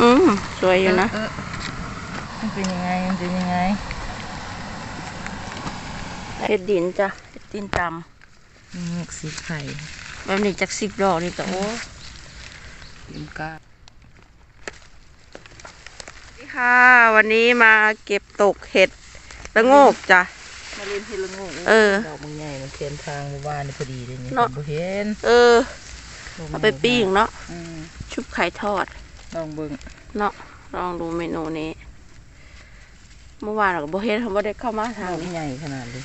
อืมสวยอยู่นะเออมันเป็นยังไง มันเป็นยังไงเห็ดดินจ้ะเห็ดดินตนี่หมกสีไข่ำแบบนี้จากสิบดอกนี่ก็โอ้ลิมก้าสวัสดีค่ะ วันนี้มาเก็บตกเห็ดละโงกจ้ะ มาเล่นที่ละงูเออดอกมันใหญ่มันเทียนทางหมู่บ้านนี่พอดีเลยนี่เนาะบ่เห็นเออ เอาไปปิ้งเนาะอืมชุบไข่ทอด ลองเบิ่งเนาะลองดูเมนูนี้ เมื่อวานเราก็บ่เฮ็ดเขาบ่ได้เข้ามาทางดอกนี้ใหญ่ขนาดเลย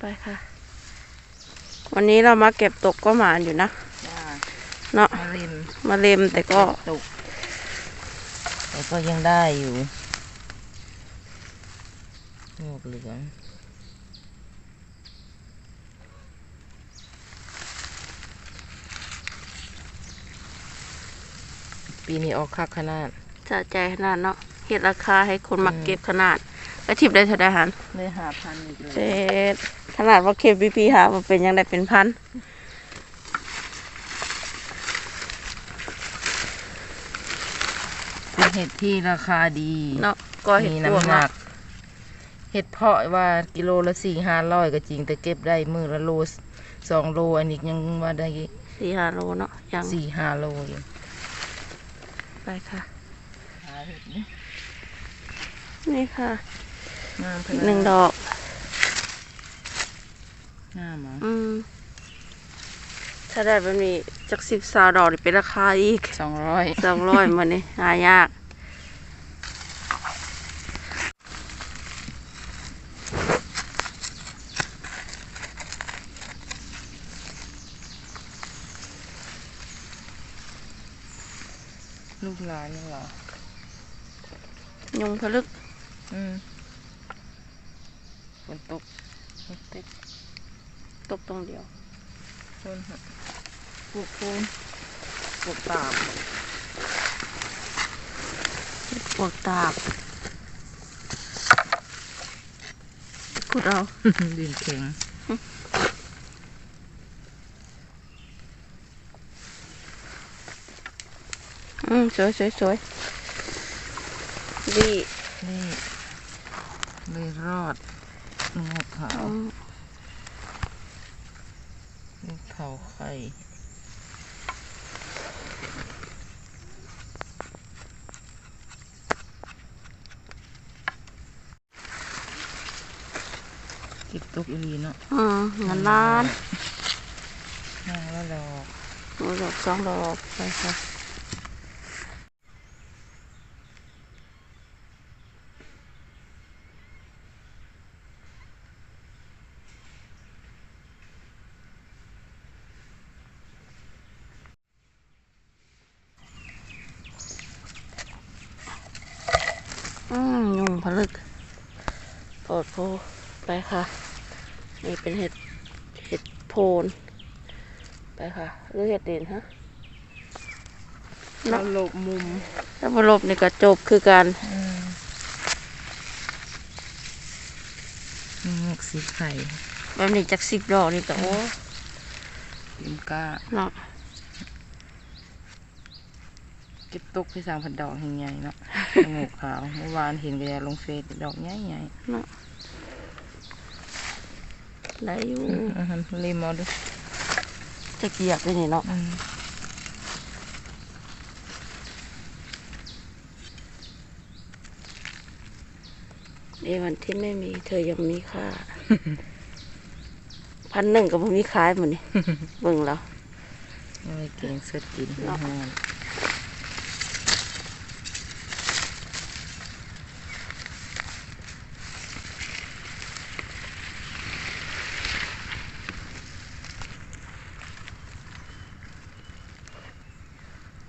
ไปค่ะ วันนี้เรามาเก็บตกก็หมานอยู่นะจ้าเนาะมาเล่นมาเล็มแต่ก็ตกแต่ก็ยังได้อยู่หมวกเหลือง ปีนี้ออกคักขนาดสะใจขนาดเนาะเฮ็ดราคาให้คนมาอืมเก็บขนาดแล้วทิปได้เท่าไดหันเลยหาพันอีกเลยเจ็ดขนาดว่าเคบีพีหามาเป็นยังได้เป็นพันเป็นเห็ดที่ราคาดีเนาะก็เห็ดมีพวกน้ำหนัเนาะกเห็ดเพาะว่ากิโลละสี่ห้าร้อยก็จริง แต่เก็บได้มือละโลสองโลอันนี้ยังว่าได้สี่ห้าโลเนาะยังสี่ห้าโลอยู่ ไปค่ะหาเห็ดนี่นี่ค่ะงามอีกหนึ่งดอกงามอะอืมถ้าได้แบบนี้จากสิบสาวดอกนี่เป็นราคาอีกสองร้อยสองร้อยมันนี่หายาก ลูกหลานนี่เหรอ ยุงพลึก อืมฝนตกฝนติดตบตรงเดียวฝนฮะปลูกปูนปลูกตามปวกตากพูดเอา ดินแข็ง อืมสวยสวยสวยดีนี่เลยรอดงอกขาวอืมลูกเผาไข่เก็บตกอีหลีเนาะอืมเงินล้านนั่งแล้วดอกหนูดอกสองดอกไปค่ะ อืมยุงผลึกโปรดโพไปค่ะ นี่เป็นเห็ดเห็ดโพน ไปค่ะหรือเห็ดดินฮะเราหลบมุมถ้าบลบนี่ก็จบคือการนี่หมกสีไข่แบบนี้จากสิบดอกนี่ก็โอ้ลิมก้าเนาะ เก็บตกไปสามพันดอกแห่งใหญ่เนาะหมกขาวเมื่อวานเห็นกันลงเฟซดอกใหญ่ใหญ่เนาะได้อยู่อาหารลิมเอาดูจะเกียบไปนี่เนาะอืมในวันที่ไม่มี เธอยังมีค่า พันหนึ่งก็บ่มีขายหมดนี่เบิ่งแล้วเอาไปเก่งสดกินเนาะอา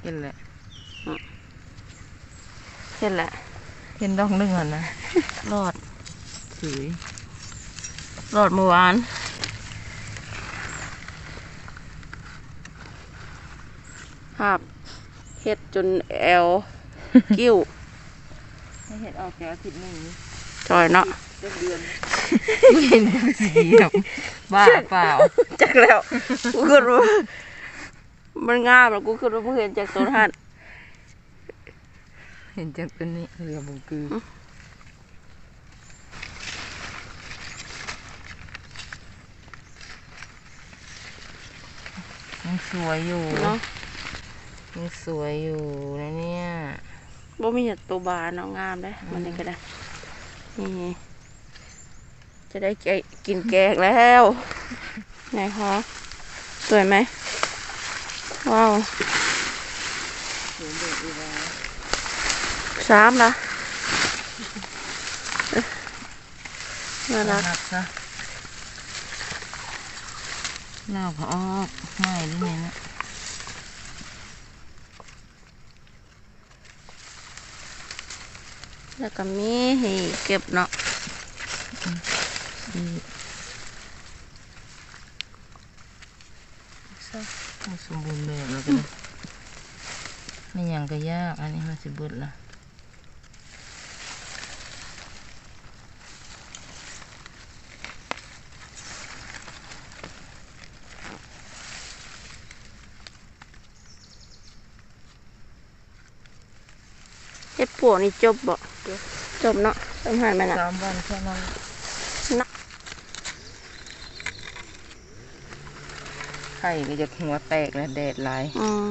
เห็นแหละเห็นแหละเห็นดอกหนึงอะนะรอดสวยรอดเมื่อวานภาพเฮ็ดจนแอลกิ้วให้เห็ดออกแก้วอาทิตย์หนึ่งนี่จอยเนาะเดือนไม่เห็นสีแบบบ้าเปล่าจักแล้วพูดว่า มันงามแล้วกูคือว่าเพิ่งเห็นจากต้นหันเห็นจากตัวนี้เรือบุงกืออืมยังสวยอยู่เนาะยังสวยอยู่นะเนี่ยบ่มีเห็ดตัวบานเนาะงามได้มันนี่ก็ได้นี่จะได้แกะกินแกงแล้วไงคะสวยไหม ว้าวสามละเอ๊ะน่ารักนักซ สมบูรณ์แบบแล้วก็ได้ไม่หยังก็ยาก อันนี้มันสิเบิดละเฮ็ดปวกนี่จบบ่จบเนาะทำหันไปนะสามวันแค่นั้น นะ ไข่ก็จะหัวแตกแล้วแดดหลายอืม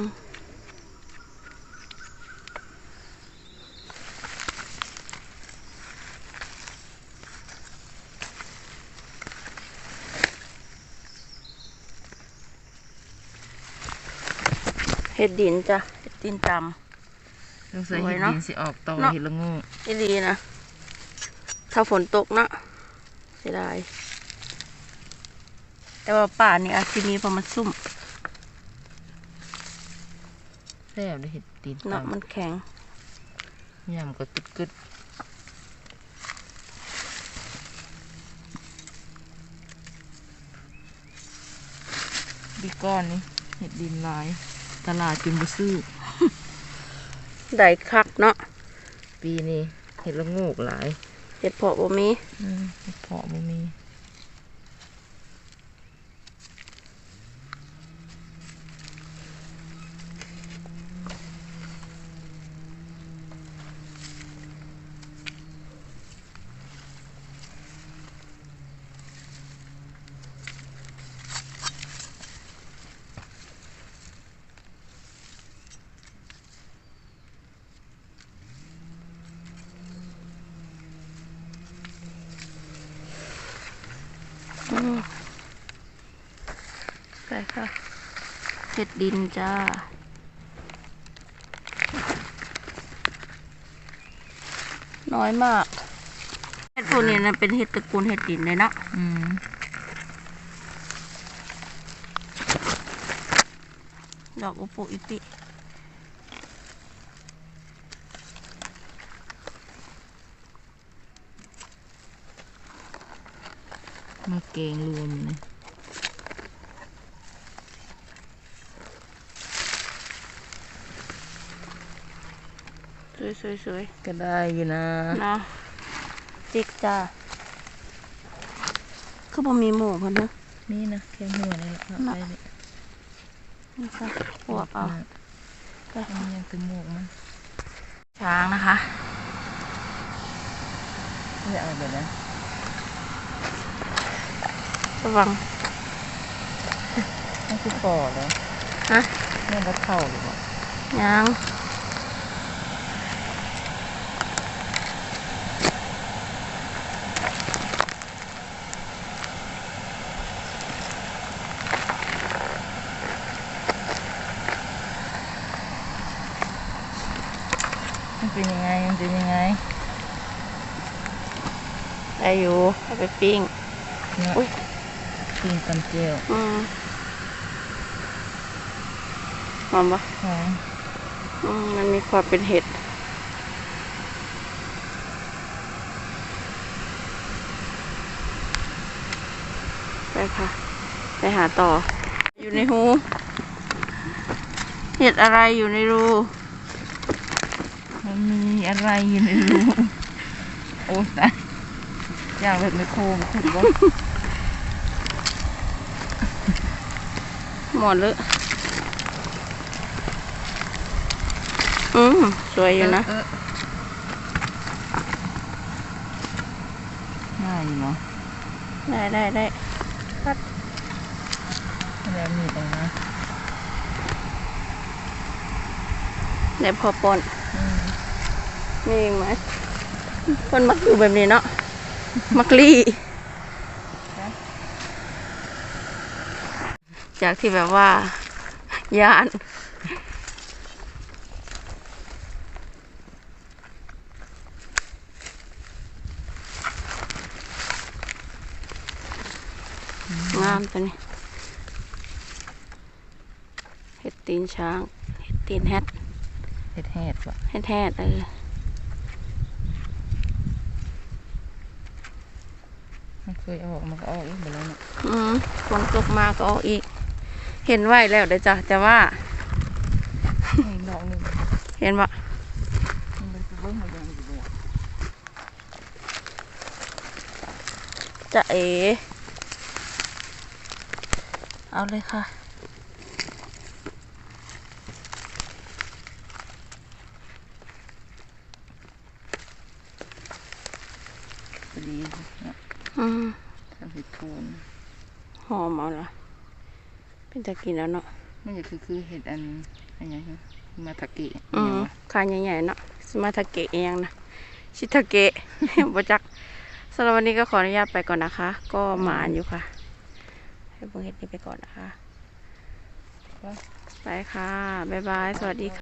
เฮ็ดดินจ้ะเฮ็ดดินตต้องใส่สวยเห็ดเนอะดินสิออกต่อเนอะเห็ดละโงูำอีดีนะ ถ้าฝนตกนะเสียดาย แต่ว่าป่านี่อาจจะมีเพราะมันซุ่มแซ่บได้เห็ดดินเนาะตำมันแข็งยำก็กึดกึดดีก้อนนี่เห็ดดินลาย ตลาดจนบ่ซื้อได้คักเนาะปีนี้เห็ดละโงูกหลายเห็ดเพาะบ่มีอืมเห็ดเพาะบ่มี อืมไปค่ะ เห็ดดินจ้าน้อยมากเห็ดพวกนี้นะเป็นเห็ดตระกูลเห็ดดินเลยเนาะอืมดอกอุปุอิปิมาเกงรวมเลย วยสวยสวยก็ได้อยู่นะๆเนาะจิกจ้าคือบ่มีหมูเพิ่นเนอะนี่นะแค่หัวนี่แหละครับน่ะไปเลยนี่ค่ะปวกเอาไปอันนี้ยังตึงหมวกมันช้างนะคะไม่เอาแบบนั้นระวังนี่คือคอแล้วฮะนี่รัดเข่าหรือเปล่ายัง มันเป็นยังไง มันเป็นยังไงได้อยู่เอาไปปิ้ง เนาะอุ๊ย กินตำเจียวอืมหอมปะหอมอืมมันมีความเป็นเห็ด ไปค่ะ ไปหาต่อ อยู่ในหู เห็ดอะไรอยู่ในรู มันมีอะไรอยู่ในรูโอ้ตายอย่างแบบไม่โคมขุดว่หมดเลยอืมสวยอยู่นะเอง่ายเนาะได้ได้ได้แล้วมีตรงนะได้พอปนอืม มีอีกไหมคนมักอยู่แบบนี้เนาะ มักลี่ จากที่แบบว่า ยาน งามตัวนี้ เห็ดตีนช้าง เห็ดตีนแฮดเห็ดแหดว่ะแฮดแฮดเออ มันเค ยออกมันก็ออกอีกหมดแล้วเนาะอืมฝนตกมาก็ออกอีก เห็นไว้แล้วเดี๋ยวจ้ะแต่ว่า นี่ดอกหนึ่งเห็นว่ามันเป็นเบิ้งมาอย่างอยู่เลยจะเอเอาเลยค่ะ พอดีเนาะ อืม ทำ เห็ดโคนหอมเอาละเป็นจะกินแล้วเนาะมันจะคือคือเห็ดอันอันยังไงมาทาเกะอือิหยัมงวะคานใหญ่ๆเนาะสมาทาเกะเองนะชิทาเกะบ่จักสำหรับวันนี้ก็ขออนุญาตไปก่อนนะคะ ก็หมานอยู่ค่ะ ให้เบิ่งเห็ดนี้ไปก่อนนะคะ ไปค่ะ บ๊ายบาย สวัสดีค่ะ